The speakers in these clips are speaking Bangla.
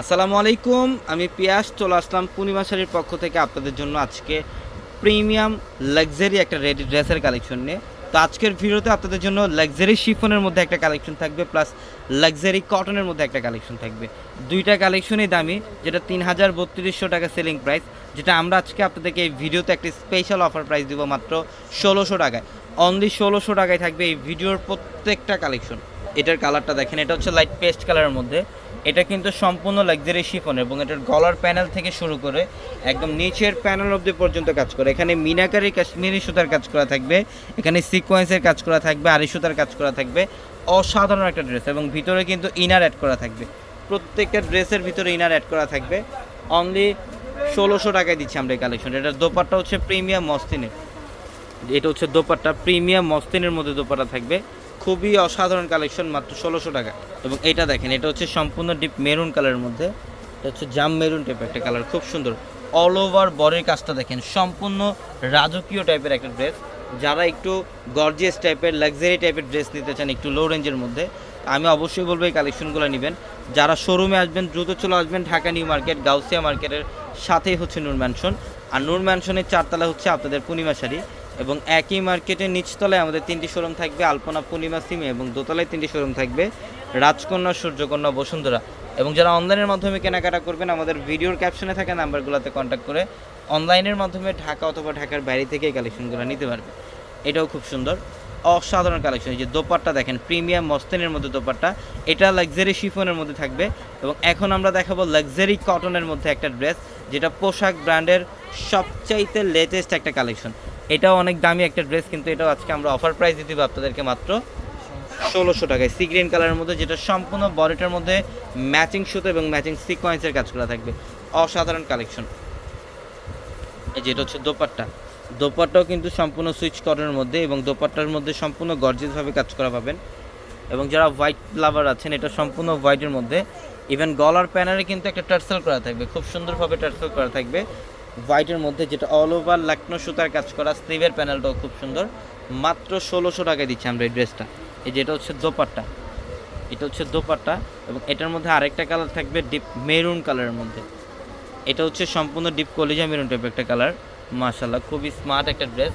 আসসালামু আলাইকুম, আমি পিয়াস, চলে আসলাম পূর্ণিমা শাড়ির পক্ষ থেকে আপনাদের জন্য আজকে প্রিমিয়াম লাক্সারি একটা রেডি ড্রেসের কালেকশন নিয়ে। তো আজকের ভিডিওতে আপনাদের জন্য লাক্সারি শিফনের মধ্যে একটা কালেকশন থাকবে, প্লাস লাক্সারি কটনের মধ্যে একটা কালেকশন থাকবে। দুইটা কালেকশনই দামি, যেটা তিন হাজার বত্রিশশো টাকা সেলিং প্রাইস, যেটা আমরা আজকে আপনাদেরকে এই ভিডিওতে একটি স্পেশাল অফার প্রাইস দিব মাত্র ষোলোশো টাকায়। অনলি ষোলোশো টাকায় থাকবে এই ভিডিওর প্রত্যেকটা কালেকশন। এটার কালারটা দেখেন, এটা হচ্ছে লাইট পেস্ট কালারের মধ্যে। এটা কিন্তু সম্পূর্ণ লাক্সারি শিফন এবং এটার গলার প্যানেল থেকে শুরু করে একদম নিচের প্যানেল অবধি পর্যন্ত কাজ করে। এখানে মিনাকারি কাশ্মীরি সুতার কাজ করা থাকবে, এখানে সিকোয়েন্সের কাজ করা থাকবে আড়ি সুতার কাজ করা থাকবে। অসাধারণ একটা ড্রেস এবং ভিতরে কিন্তু ইনার অ্যাড করা থাকবে। প্রত্যেকটা ড্রেসের ভিতরে ইনার অ্যাড করা থাকবে। অনলি ষোলোশো টাকায় দিচ্ছি আমরা এই কালেকশন এটার দোপারটা হচ্ছে প্রিমিয়াম মস্তিনের। এটা হচ্ছে দোপাট্টা প্রিমিয়াম মস্তিনের মধ্যে দোপাট্টা থাকবে। খুবই অসাধারণ কালেকশন মাত্র ষোলোশো টাকা। এবং এটা দেখেন, এটা হচ্ছে সম্পূর্ণ ডিপ মেরুন কালারের মধ্যে। এটা হচ্ছে জাম মেরুন টাইপের একটা কালার খুব সুন্দর। অল ওভার বরের কাজটা দেখেন, সম্পূর্ণ রাজকীয় টাইপের একটা ড্রেস যারা একটু গর্জিয়াস টাইপের লাক্সারি টাইপের ড্রেস নিতে চান একটু লো রেঞ্জের মধ্যে, আমি অবশ্যই বলব এই কালেকশনগুলো নেবেন। যারা শোরুমে আসবেন, দ্রুত চলে আসবেন ঢাকা নিউ মার্কেট গাউসিয়া মার্কেটের সাথেই হচ্ছে নূর ম্যানশন আর নূর ম্যানশনের চারতলা হচ্ছে আপনাদের পূর্ণিমা শাড়ি। এবং একই মার্কেটের নিচতলায় আমাদের তিনটি শোরুম থাকবে, আলপনা পূর্ণিমা সিমে এবং দোতলায় তিনটি শোরুম থাকবে, রাজকন্যা, সূর্যকন্যা, বসুন্ধরা। এবং যারা অনলাইনের মাধ্যমে কেনাকাটা করবেন, আমাদের ভিডিওর ক্যাপশনে থাকা নাম্বারগুলোতে কন্ট্যাক্ট করে অনলাইনের মাধ্যমে ঢাকা অথবা ঢাকার বাইরে থেকে কালেকশনগুলো নিতে পারবে এটাও খুব সুন্দর। অসাধারণ কালেকশন। এই যে দোপাট্টা দেখেন, প্রিমিয়াম মস্তিনের মধ্যে দোপাট্টা। এটা লাক্সারি শিফনের মধ্যে থাকবে। এবং এখন আমরা দেখাবো লাক্সারি কটনের মধ্যে একটা ড্রেস যেটা পোশাক ব্র্যান্ডের সবচাইতে লেটেস্ট একটা কালেকশন এটাও অনেক দামি একটা ড্রেস কিন্তু এটাও আজকে আমরা অফার প্রাইস দিতে আপনাদেরকে মাত্র ষোলোশো টাকায়। সি গ্রিন কালারের মধ্যে, যেটা সম্পূর্ণ বডিটার মধ্যে ম্যাচিং সুতো এবং ম্যাচিং সিকোয়েন্সের কাজ করা থাকবে। অসাধারণ কালেকশন এই যেটা হচ্ছে দোপাট্টা। দোপাট্টাও কিন্তু সম্পূর্ণ সুইচ কটনের মধ্যে এবং দোপাট্টার মধ্যে সম্পূর্ণ গর্জিয়াসভাবে কাজ করা পাবেন। এবং যারা হোয়াইট লাভার আছেন, এটা সম্পূর্ণ হোয়াইটের মধ্যে। ইভেন গলার প্যানারে কিন্তু একটা টার্সেল করা থাকবে, খুব সুন্দরভাবে টার্সেল করা থাকবে। হোয়াইটের মধ্যে যেটা অল ওভার লাকনো সুতার কাজ করা স্লিভের প্যানেলটাও খুব সুন্দর। মাত্র ষোলোশো টাকায় দিচ্ছি আমরা এই ড্রেসটা এই যেটা হচ্ছে দোপাট্টা। এটা হচ্ছে দোপাট্টা এবং এটার মধ্যে আরেকটা কালার থাকবে ডিপ মেরুন কালারের মধ্যে। এটা হচ্ছে সম্পূর্ণ ডিপ কলিজা মেরুন টাইপ একটা কালার মাশাল্লাহ খুবই স্মার্ট একটা ড্রেস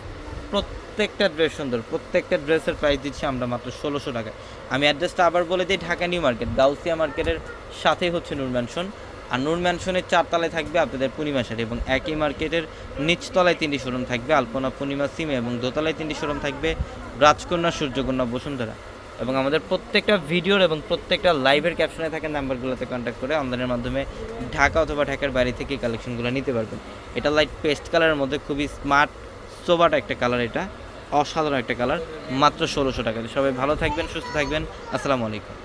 প্রত্যেকটা ড্রেস সুন্দর। প্রত্যেকটা ড্রেসের প্রাইস দিচ্ছি আমরা মাত্র ষোলোশো টাকায়। আমি অ্যাড্রেসটা আবার বলে দিই, ঢাকা নিউ মার্কেট, গাউসিয়া মার্কেটের সাথেই হচ্ছে নূর ম্যানশন আর নূর ম্যানশনের চারতলায় থাকবে আপনাদের পূর্ণিমা শাড়ি এবং একই মার্কেটের নিচতলায় তিনটি শোরুম থাকবে আলপনা পূর্ণিমা সিমে এবং দোতলায় তিনটি শোরুম থাকবে রাজকন্যা, সূর্যকন্যা, বসুন্ধরা। এবং আমাদের প্রত্যেকটা ভিডিওর এবং প্রত্যেকটা লাইভের ক্যাপশনে থাকা নাম্বারগুলোতে কন্ট্যাক্ট করে অনলাইনের মাধ্যমে ঢাকা অথবা ঢাকার বাইরে থেকে কালেকশনগুলো নিতে পারবেন। এটা লাইট পেস্ট কালারের মধ্যে খুবই স্মার্ট সোবাট একটা কালার এটা, অসাধারণ একটা কালার মাত্র ষোলোশো টাকা সবাই ভালো থাকবেন, সুস্থ থাকবেন। আসসালামু আলাইকুম।